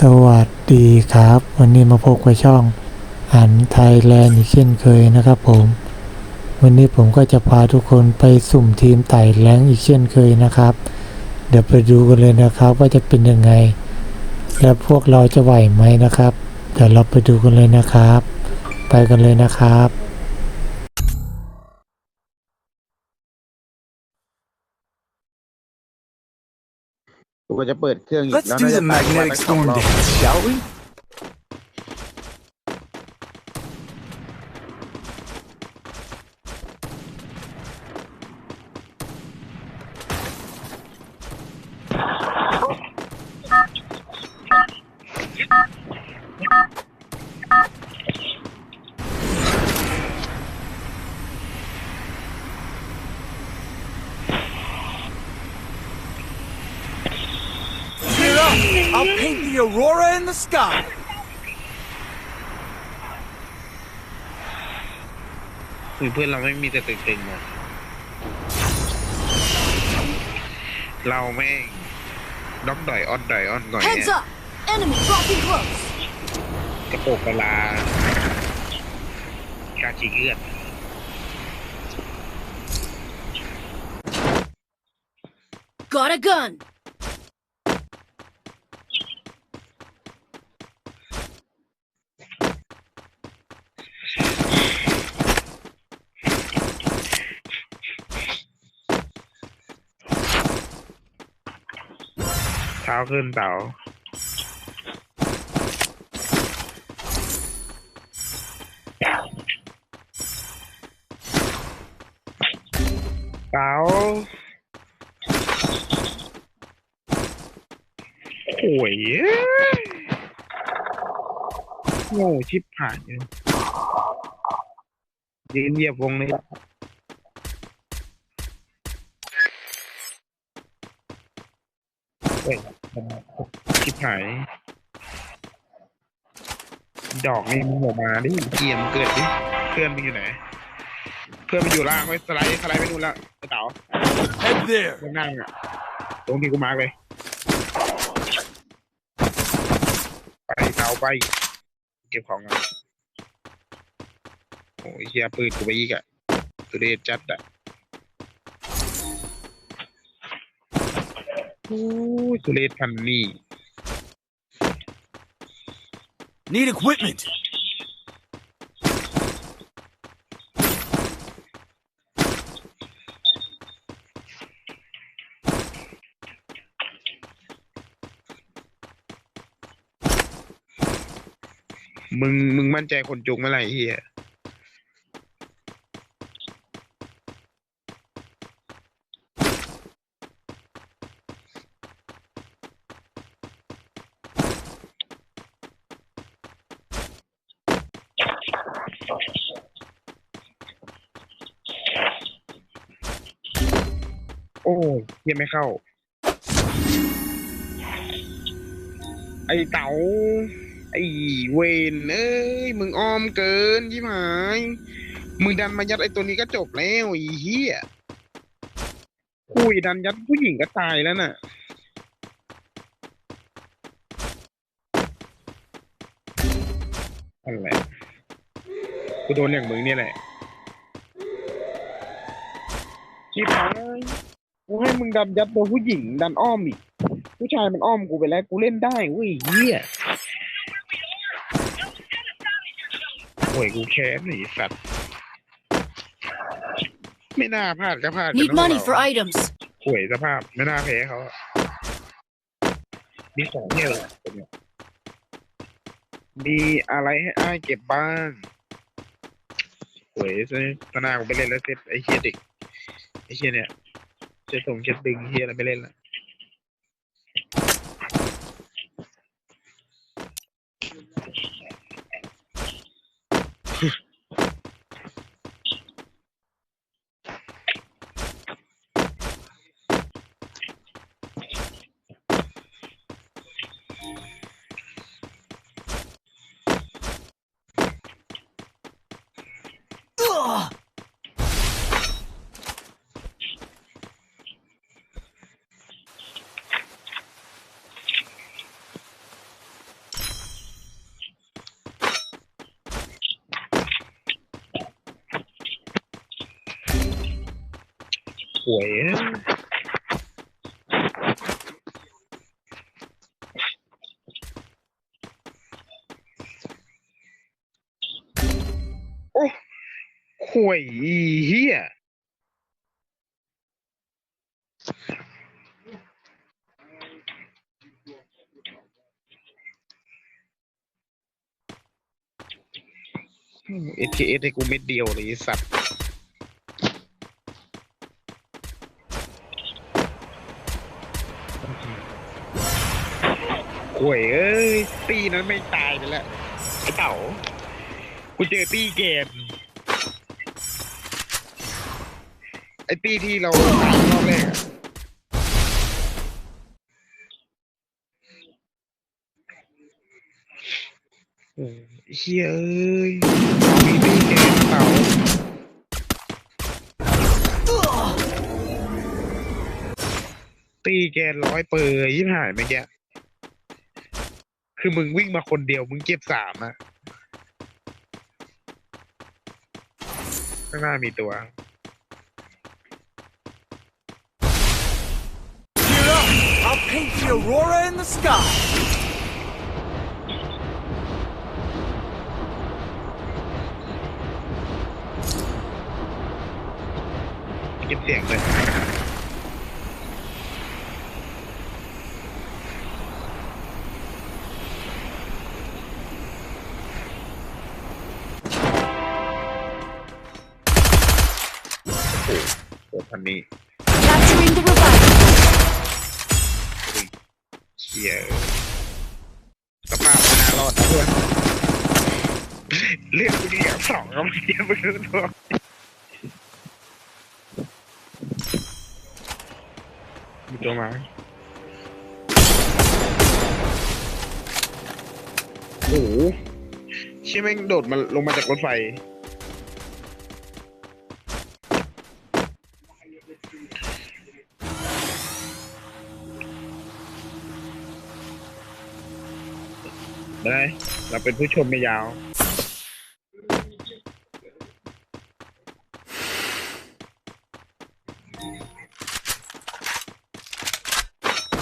สวัสดีครับ วันนี้มาพบกับช่องอันไทยแลนด์อีกเช่นเคยนะครับผม วันนี้ผมก็จะพาทุกคนไปสุ่มทีมไต่แรงอีกเช่นเคยนะครับ เดี๋ยวไปดูกันเลยนะครับ ว่าจะเป็นยังไง และพวกเราจะไหวไหมนะครับ เดี๋ยวเราไปดูกันเลยนะครับ ไปกันเลยนะครับ กูก็จะเปิดเครื่องอีก Let's แล้ว do น่า the จะตายวัน magnetic ละสอง storm รอบ dance, shall we? Cheer up! I'll paint the aurora in the sky! คือเพื่อนเราไม่มีแต่ตึงๆนะเราแม่งด็อกดอยออนดอยออนหน่อย Heads เนี่ย up! Enemy dropping close! กระโปรงกะลากาจีเอือด Got a gun! ท้าขึ้นเต๋าเต๋าโอ้ยโง่ชิบหายเลยยืนเหยียบวงนี้เฮ้ย ชิบหายดอกนี่มึงออกมาดิเกียมงเกิดดิเพื่อนมึงอยู่ไหน เพื่อนมันอยู่ล่างไว้สไลด์สไลด์ไปนู่นละไอ้เต๋า Head there! ข้างนั่งอะ ตรงที่กูมาร์กเลย ไปเต๋าไป เก็บของอะโอ้ยเฮียปืนกูไปอีกอะตุเรศจัดอะ อ้ยตุเรศพันนี่ Need equipment! มึง มึงมั่นใจคนจุกเมื่อไหร่เฮีย โอ้ยยังไม่เข้า ไอเต๋าไอเวนเอ้ยมึงอ้อมเกินยี่หมายมึงดันมายัดไอตัวนี้ก็จบแล้วไอเหี้ยคุยดันยัดผู้หญิงก็ตายแล้วน่ะนั่นแหละกูโดนอย่างมึงเนี่ยแหละชิบหาย กูให้มึงดันยัดตัวผู้หญิงดันอ้อมอีก ผู้ชายมันอ้อมกูไปแล้วกูเล่นได้เว้ยเหี้ยโอ้ยกูแค้นไอ้สัตว์ ไม่น่าพลาดก็พลาดกัน Need นะ money พวก for เรา items. ห่วยสภาพไม่น่าแพ้เขาอะมีของเนี่ยเลยเนี่ยมีอะไรให้อ้ายเก็บบ้างห่วยซะตนากูไปเล่นแล้วเสร็จไอ้เฮียเด็กไอ้เฮียเนี่ยเจะส่งจะดึงเฮียอะไรไปเล่นละ啊 หวยโอ้หวยอีเฮียเอทีเอสให้กูเม็ดเดียวเลยสัตว์ โวยเอ้ยตีนั้นไม่ตายไปแล้วไอ้เต่ากูเจอตีเกมไอ้ตีที่เราตายรอบแรกอะโอ้เฮ้ยเอ้ยมีตีเกมเต่าตีแกร้อยเปอร์ยี่หายเมื่อกี้ คือมึงวิ่งมาคนเดียว มึงเก็บสามอะข้างหน้ามีตัว Gear up! I'll paint the aurora in the sky! เก็บเสียงเลยันนี้ Capturing the revival. เชี่ยสภาพไม่น่ารอดนะเพื่อนเลือกกูดีอะสองก็ไม่เทียบมึงรู้ตัว มีตัวมาโอ้โหเชี่ยแม่งโดดมาลงมาจากรถไฟ เราเป็นผู้ชมไม่ยาว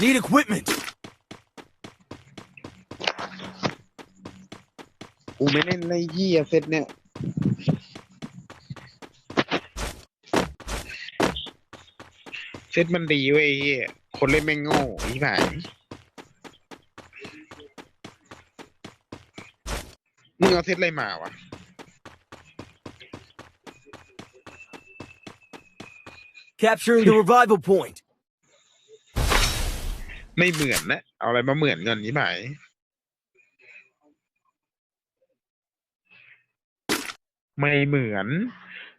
Need equipment! กูไม่เล่นไรเหี้ยเซตเนี่ย เซตมันดีเว้ยไอ้เหี้ยคนเล่นแม่งโง่อีหาย มึงเอาเซตอะไรมาวะ Capturing the revival point! ไม่เหมือนนะ เอาอะไรมาเหมือนเงินนี้หมายไม่เหมือน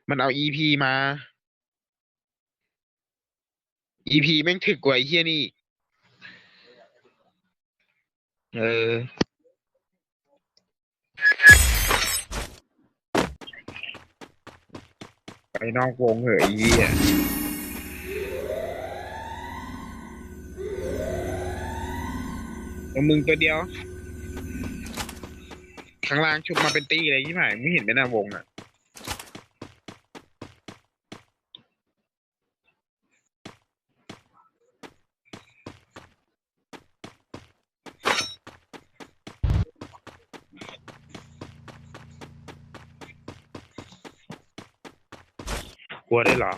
มันเอา EP มา EP แม่งถึกกว่าไอ้เฮียนี่เออ ไปนอกวงเหอะไอ้เหี้ยเอามึงตัวเดียว ข้างล่างชุบมาเป็นตีเลยยี่หมายไม่เห็นเป็นหน้าวงอะ Guarela.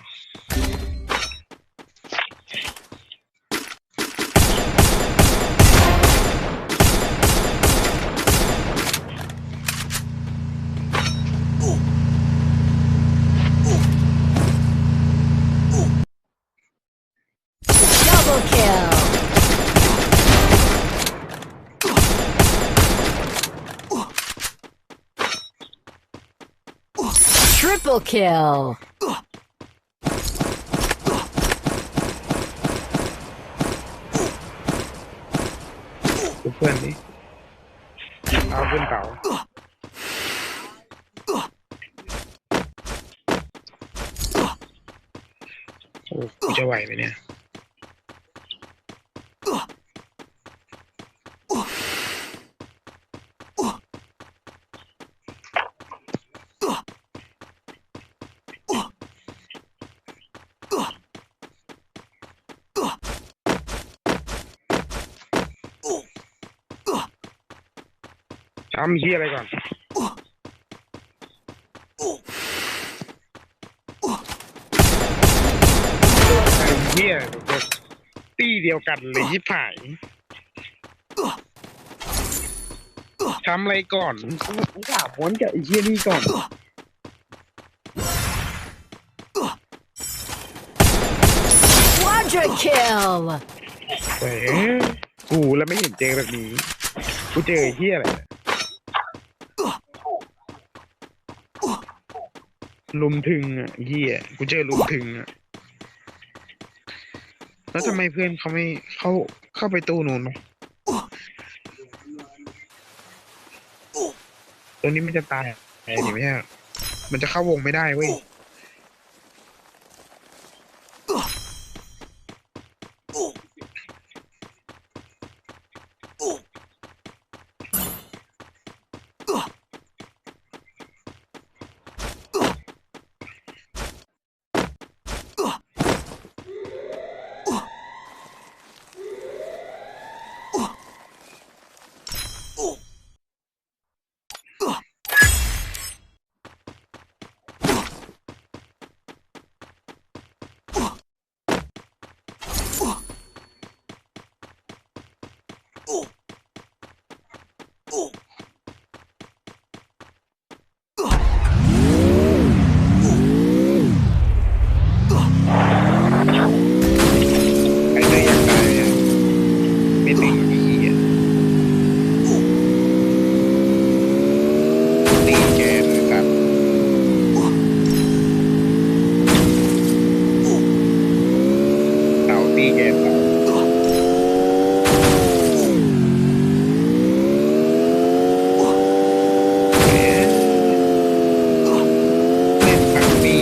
Triple kill! เพื่อนนี่เอาเพื่อนเก่าโอ้จะไหวไหมเนี่ย ทำเฮียอะไรก่อนไอ้เฮียตี้เดียวกันเลยยิบผายทำอะไรก่อนกูถามวนกับไอ้เฮียนี่ก่อน Quadra kill. เฮ้ยกูแล้วไม่เห็นเจอแบบนี้ กูเจอไอ้เฮียอะไรเนี่ย ลุมถึงอะเฮียกูเจอลุมถึงอะ แล้วทำไมเพื่อนเขาไม่เข้าเข้าไปตู้นู้นวะตัวนี้มันจะตายไอ้นี่ไม่ใช่เหรอมันจะเข้าวงไม่ได้เว้ย ใครเลยอยากตายอะไม่ตีดีอะตีแกเลยครับ เต่าตีแกเต่าเอ๊ะเล่นฝั่งนี้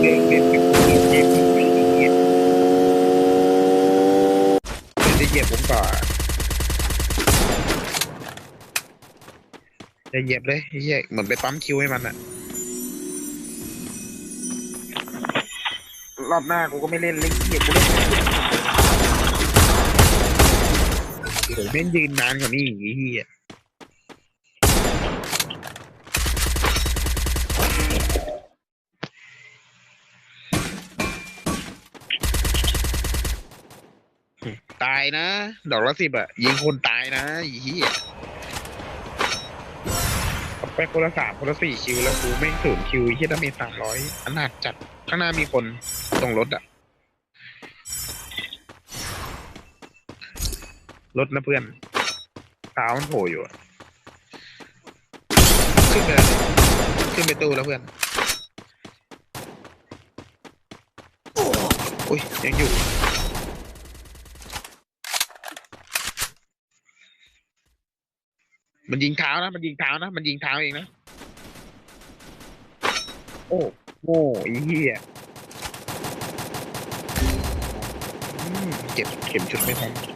เล่นเล่นกับคนอื่นเกมที่ไม่ดีอะเดี๋ยวจะเหยียบผมก่อนจะเหยียบเลยไอ้เหี้ยเหมือนไปปั๊มคิวให้มันอะรอบหน้ากูก็ไม่เล่นเล่นเหยียบกูเล่น เดี๋ยวแม่งยืนนานกว่านี้อีกไอ้เหี้ยตายนะ ดอกละสิบอะยิงคนตายนะไอ้เหี้ยไปคนละสามคนละสี่คิวแล้วกูไม่งศูนย์คิวไอ้เหี้ยถ้ามีสามร้อยอนาจจัดข้างหน้ามีคนตรงรถอะ รถนะเพื่อนเท้ามันโผล่อยู่อะขึ้นไปเลยขึ้นไปตู้แล้วเพื่อนอุ้ยยังอยู่มันยิงเท้านะ มันยิงเท้านะ มันยิงเท้าเองนะ โอ้โง่ไอ้เหี้ยเก็บเข็มชุดไม่ทัน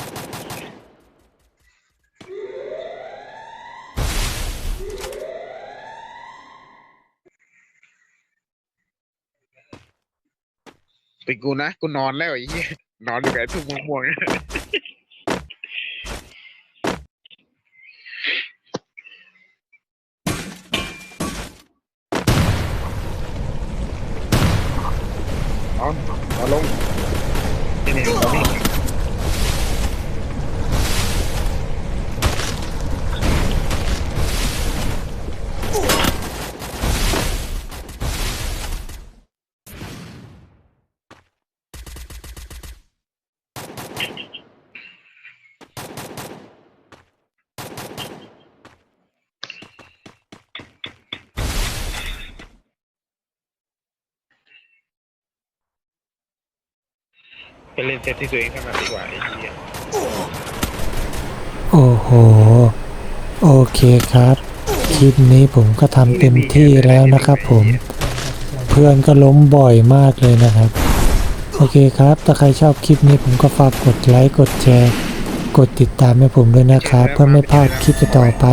เป็นกูนะกูนอนแล้วไอ้เหี้ยนอนอยู่กับไอ้ทุ่งม่วงๆเอาเอาลงนี่นี่ตรงนี้ ไปเล่นเซตที่ตัวเองถนัดดีกว่าไอ้เหี้ยโอ้โห โอเคครับ คลิปนี้ผมก็ทำเต็มที่แล้วนะครับผม เพื่อนก็ล้มบ่อยมากเลยนะครับ โอเคครับ ถ้าใครชอบคลิปนี้ผมก็ฝากกดไลค์ กดแชร์ กดติดตามให้ผมด้วยนะครับ เพื่อไม่พลาดคลิปต่อไป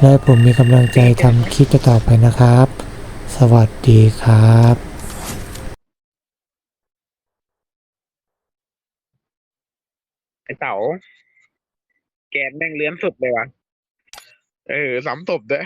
และผมมีกำลังใจทำคลิปต่อไปนะครับ สวัสดีครับ ไอเต๋าแกนแม่งเลื้อนสุดเลยว่ะเออสามศพเด้อ